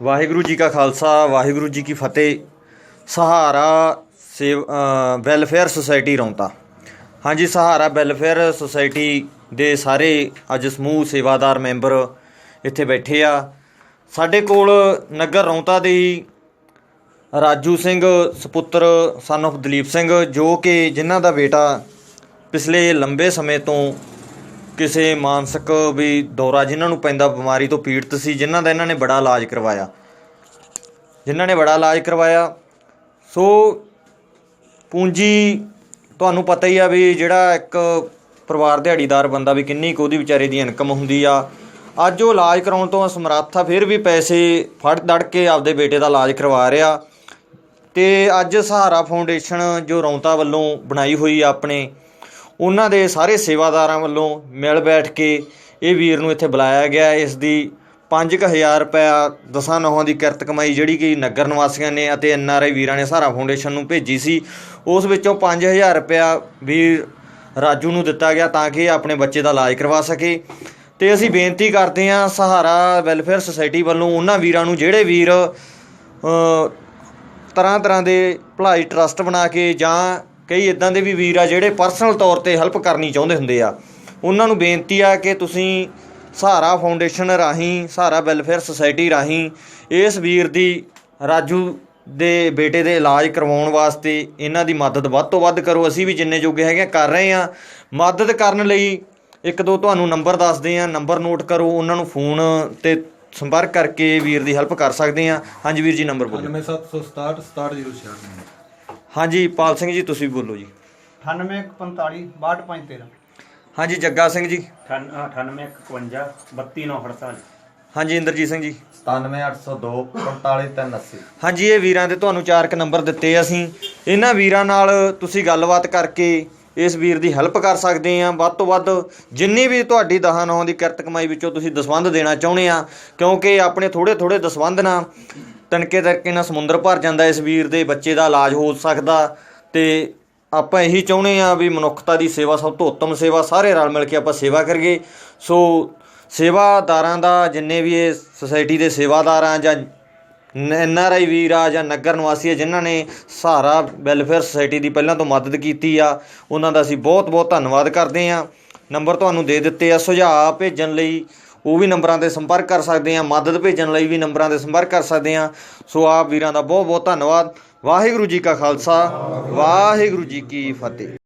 ਵਾਹਿਗੁਰੂ ਜੀ ਕਾ ਖਾਲਸਾ, ਵਾਹਿਗੁਰੂ ਜੀ ਕੀ ਫਤਿਹ। ਸਹਾਰਾ save welfare society Raunta. ਹਾਂਜੀ, ਸਹਾਰਾ ਵੈਲਫੇਅਰ ਸੁਸਾਇਟੀ ਦੇ ਸਾਰੇ ਅੱਜ ਸਮੂਹ ਸੇਵਾਦਾਰ ਮੈਂਬਰ ਇੱਥੇ ਬੈਠੇ ਆ। ਸਾਡੇ ਕੋਲ ਨਗਰ ਰੌਂਤਾ ਦੇ ਹੀ ਰਾਜੂ ਸਿੰਘ, ਸੁਪੁੱਤਰ ਸਨ of ਦਲੀਪ ਸਿੰਘ, ਜੋ ਕਿ ਜਿਨ੍ਹਾਂ ਦਾ ਬੇਟਾ ਪਿਛਲੇ ਲੰਬੇ ਸਮੇਂ ਤੋਂ ਕਿਸੇ ਮਾਨਸਿਕ ਵੀ ਦੌਰਾ ਜਿਨ੍ਹਾਂ ਨੂੰ ਪੈਂਦਾ ਬਿਮਾਰੀ ਤੋਂ ਪੀੜਤ ਸੀ, ਜਿਨ੍ਹਾਂ ਦਾ ਇਹਨਾਂ ਨੇ ਬੜਾ ਇਲਾਜ ਕਰਵਾਇਆ। ਜਿਨ੍ਹਾਂ ਨੇ ਬੜਾ ਇਲਾਜ ਕਰਵਾਇਆ। ਸੋ ਪੂੰਜੀ, ਤੁਹਾਨੂੰ ਪਤਾ ਹੀ ਆ ਵੀ ਜਿਹੜਾ ਇੱਕ ਪਰਿਵਾਰ ਦਿਹਾੜੀਦਾਰ ਬੰਦਾ ਵੀ ਕਿੰਨੀ ਕੁ ਉਹਦੀ ਵਿਚਾਰੇ ਦੀ ਇਨਕਮ ਹੁੰਦੀ ਆ। ਅੱਜ ਉਹ ਇਲਾਜ ਕਰਾਉਣ ਤੋਂ ਅਸਮਰੱਥ ਆ, ਫਿਰ ਵੀ ਪੈਸੇ ਫੜ ਦੜ ਕੇ ਆਪਦੇ ਬੇਟੇ ਦਾ ਇਲਾਜ ਕਰਵਾ ਰਿਹਾ। ਤੇ ਅੱਜ ਸਹਾਰਾ ਫਾਊਂਡੇਸ਼ਨ ਜੋ ਰੌਂਤਾ ਵੱਲੋਂ ਬਣਾਈ ਹੋਈ ਆਪਣੇ ਉਹਨਾਂ ਦੇ ਸਾਰੇ ਸੇਵਾਦਾਰਾਂ ਵੱਲੋਂ ਮਿਲ ਬੈਠ ਕੇ ਇਹ ਵੀਰ ਨੂੰ ਇੱਥੇ ਬੁਲਾਇਆ ਗਿਆ। ਇਸ ਦੀ 5000 ਰੁਪਇਆ ਦਸਾਂ ਨੌਹਾਂ ਦੀ ਕਿਰਤ ਕਮਾਈ ਜਿਹੜੀ ਕਿ ਨਗਰ ਨਿਵਾਸੀਆਂ ਨੇ ਅਤੇ ਐਨ ਆਰ ਆਈ ਵੀਰਾਂ ਨੇ ਸਹਾਰਾ ਫਾਊਂਡੇਸ਼ਨ ਨੂੰ ਭੇਜੀ ਸੀ। ਉਸ ਵਿੱਚੋਂ 5000 ਰੁਪਇਆ ਵੀਰ ਰਾਜੂ ਨੂੰ ਦਿੱਤਾ ਗਿਆ ਤਾਂ ਕਿ ਇਹ ਆਪਣੇ ਬੱਚੇ ਦਾ ਇਲਾਜ ਕਰਵਾ ਸਕੇ। ਤੇ ਅਸੀਂ ਬੇਨਤੀ ਕਰਦੇ ਹਾਂ ਸਹਾਰਾ ਵੈਲਫੇਅਰ ਸੁਸਾਇਟੀ ਵੱਲੋਂ ਉਹਨਾਂ ਵੀਰਾਂ ਨੂੰ ਜਿਹੜੇ ਵੀਰ ਤਰ੍ਹਾਂ ਤਰ੍ਹਾਂ ਦੇ ਭਲਾਈ ਟਰਸਟ ਬਣਾ ਕੇ ਜਾਂ ਕਈ ਇਦਾਂ ਦੇ ਵੀ ਵੀਰ ਆ ਜਿਹੜੇ ਪਰਸਨਲ ਤੌਰ ਤੇ ਹੈਲਪ ਕਰਨੀ ਚਾਹੁੰਦੇ ਹੁੰਦੇ ਆ। ਉਹਨਾਂ ਨੂੰ ਬੇਨਤੀ ਆ ਕਿ ਤੁਸੀਂ ਸਹਾਰਾ ਫਾਊਂਡੇਸ਼ਨ ਰਾਹੀਂ, ਸਹਾਰਾ ਵੈਲਫੇਅਰ ਸੁਸਾਇਟੀ ਰਾਹੀਂ ਇਸ ਵੀਰ ਦੀ, ਰਾਜੂ ਦੇ ਬੇਟੇ ਦੇ ਇਲਾਜ ਕਰਵਾਉਣ ਵਾਸਤੇ ਇਹਨਾਂ ਦੀ ਮਦਦ ਵੱਧ ਤੋਂ ਵੱਧ ਕਰੋ। ਅਸੀਂ ਵੀ ਜਿੰਨੇ ਜੋਗੇ ਹੈਗੇ ਆ, ਕਰ ਰਹੇ ਆ। ਮਦਦ ਕਰਨ ਲਈ ਇੱਕ ਦੋ ਤੁਹਾਨੂੰ ਨੰਬਰ ਦੱਸਦੇ ਆ ਨੰਬਰ ਨੋਟ ਕਰੋ, ਉਹਨਾਂ ਨੂੰ ਫੋਨ ਤੇ ਸੰਪਰਕ ਕਰਕੇ ਵੀਰ ਦੀ ਹੈਲਪ ਕਰ ਸਕਦੇ ਆ। ਹਾਂਜੀ ਵੀਰ ਜੀ ਨੰਬਰ ਬੋਲੋ। 9767 67066 ਹਾਂਜੀ ਪਾਲ ਸਿੰਘ ਜੀ ਤੁਸੀਂ ਬੋਲੋ ਜੀ। 9845 6213 ਹਾਂਜੀ ਜੱਗਾ ਸਿੰਘ ਜੀ। 98 51 32948 ਹਾਂਜੀ ਇੰਦਰਜੀਤ ਸਿੰਘ ਜੀ। 97802 45380 ਹਾਂਜੀ ਇਹ ਵੀਰਾਂ ਦੇ ਤੁਹਾਨੂੰ ਚਾਰ ਕ ਨੰਬਰ ਦਿੱਤੇ ਅਸੀਂ। ਇਹਨਾਂ ਵੀਰਾਂ ਨਾਲ ਤੁਸੀਂ ਗੱਲਬਾਤ ਕਰਕੇ ਇਸ ਵੀਰ ਦੀ ਹੈਲਪ ਕਰ ਸਕਦੇ ਆ ਵੱਧ ਤੋਂ ਵੱਧ ਜਿੰਨੀ ਵੀ ਤੁਹਾਡੀ ਦਹਾਂ ਨੌਂ ਦੀ ਕਿਰਤ ਕਮਾਈ ਵਿੱਚੋਂ ਤੁਸੀਂ ਦਸਵੰਧ ਦੇਣਾ ਚਾਹੁੰਦੇ ਆ ਕਿਉਂਕਿ ਆਪਣੇ ਥੋੜੇ ਥੋੜੇ ਦਸਵੰਧ ਨਾਲ ਤਣਕੇ ਤੜਕੇ ਨਾਲ ਸਮੁੰਦਰ ਭਰ ਜਾਂਦਾ ਇਸ ਵੀਰ ਦੇ ਬੱਚੇ ਦਾ ਇਲਾਜ ਹੋ ਸਕਦਾ ਤੇ ਆਪਾਂ ਇਹੀ ਚਾਹੁੰਦੇ ਆ ਵੀ ਮਨੁੱਖਤਾ ਦੀ ਸੇਵਾ ਸਭ ਤੋਂ ਉੱਤਮ ਸੇਵਾ, ਸਾਰੇ ਰਲ ਮਿਲ ਕੇ ਆਪਾਂ ਸੇਵਾ ਕਰੀਏ। ਸੋ ਸੇਵਾਦਾਰਾਂ ਦਾ ਜਿੰਨੇ ਵੀ ਇਹ ਸੁਸਾਇਟੀ ਦੇ ਸੇਵਾਦਾਰ ਆ ਜਾਂ ਐਨ ਆਰ ਆਈ ਵੀਰ ਆ ਜਾਂ ਨਗਰ ਨਿਵਾਸੀ ਆ, ਜਿਨ੍ਹਾਂ ਨੇ ਸਹਾਰਾ ਵੈਲਫੇਅਰ ਸੁਸਾਇਟੀ ਦੀ ਪਹਿਲਾਂ ਤੋਂ ਮਦਦ ਕੀਤੀ ਆ, ਉਹਨਾਂ ਦਾ ਅਸੀਂ ਬਹੁਤ ਬਹੁਤ ਧੰਨਵਾਦ ਕਰਦੇ ਆ ਨੰਬਰ ਤੁਹਾਨੂੰ ਦੇ ਦਿੱਤੇ ਆ, ਸੁਝਾਅ ਭੇਜਣ ਲਈ ਉਹ ਵੀ ਨੰਬਰਾਂ ਤੇ ਸੰਪਰਕ ਕਰ ਸਕਦੇ ਆ ਮਦਦ ਭੇਜਣ ਲਈ ਵੀ ਨੰਬਰਾਂ ਤੇ ਸੰਪਰਕ ਕਰ ਸਕਦੇ ਆ ਸੋ ਆਪ ਵੀਰਾਂ ਦਾ ਬਹੁਤ ਬਹੁਤ ਧੰਨਵਾਦ। ਵਾਹਿਗੁਰੂ ਜੀ ਕਾ ਖਾਲਸਾ, ਵਾਹਿਗੁਰੂ ਜੀ ਕੀ ਫਤਿਹ।